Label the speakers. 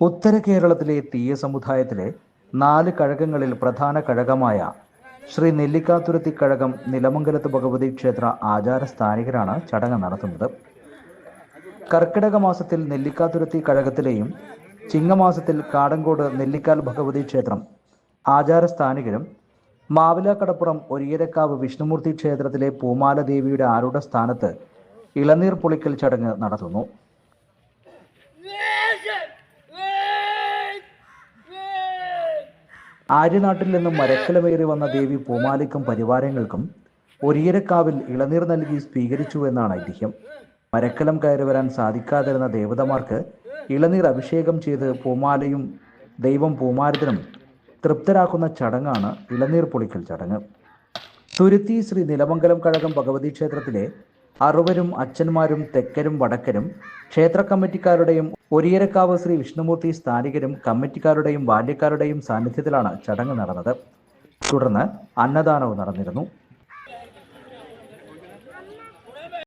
Speaker 1: ഉത്തര കേരളത്തിലെ തീയ സമുദായത്തിലെ നാല് കഴകങ്ങളിൽ പ്രധാന കഴകമായ ശ്രീ നെല്ലിക്കാതുരത്തി കഴകം നിലമംഗലത്ത് ഭഗവതി ക്ഷേത്ര ആചാര സ്ഥാനികരാണ് ചടങ്ങ് നടത്തുന്നത്. കർക്കിടക മാസത്തിൽ നെല്ലിക്കാതുരത്തി കഴകത്തിലെയും ചിങ്ങമാസത്തിൽ കാടങ്കോട് നെല്ലിക്കാൽ ഭഗവതി ക്ഷേത്രം ആചാര സ്ഥാനികരും മാവിലാക്കടപ്പുറം ഒരിയരക്കാവ് വിഷ്ണുമൂർത്തി ക്ഷേത്രത്തിലെ പൂമാല ദേവിയുടെ ആരുടെ സ്ഥാനത്ത് ഇളനീർ പൊളിക്കൽ ചടങ്ങ് നടത്തുന്നു. ആര്യനാട്ടിൽ നിന്നും മരക്കലമേറി വന്ന ദേവി പൂമാലിക്കും പരിവാരങ്ങൾക്കും ഒരിയരക്കാവിൽ ഇളനീർ നൽകി സ്വീകരിച്ചു എന്നാണ് ഐതിഹ്യം. മരക്കലം കയറി വരാൻ സാധിക്കാതിരുന്ന ദേവതമാർക്ക് ഇളനീർ അഭിഷേകം ചെയ്ത് പൂമാലയും ദൈവം പൂമാരത്തിനും തൃപ്തരാക്കുന്ന ചടങ്ങാണ് ഇളനീർ പൊളിക്കൽ ചടങ്ങ്. തുരുത്തി ശ്രീ നിലമംഗലം കഴകം ഭഗവതി ക്ഷേത്രത്തിലെ അറുവരും അച്ഛന്മാരും തെക്കരും വടക്കരും ക്ഷേത്ര കമ്മിറ്റിക്കാരുടെയും ഒരിയരക്കാവ് ശ്രീ വിഷ്ണുമൂർത്തി സ്ഥാനികരും കമ്മിറ്റിക്കാരുടെയും ബാല്യക്കാരുടെയും സാന്നിധ്യത്തിലാണ് ചടങ്ങ് നടന്നത്. തുടർന്ന് അന്നദാനവും നടന്നിരുന്നു.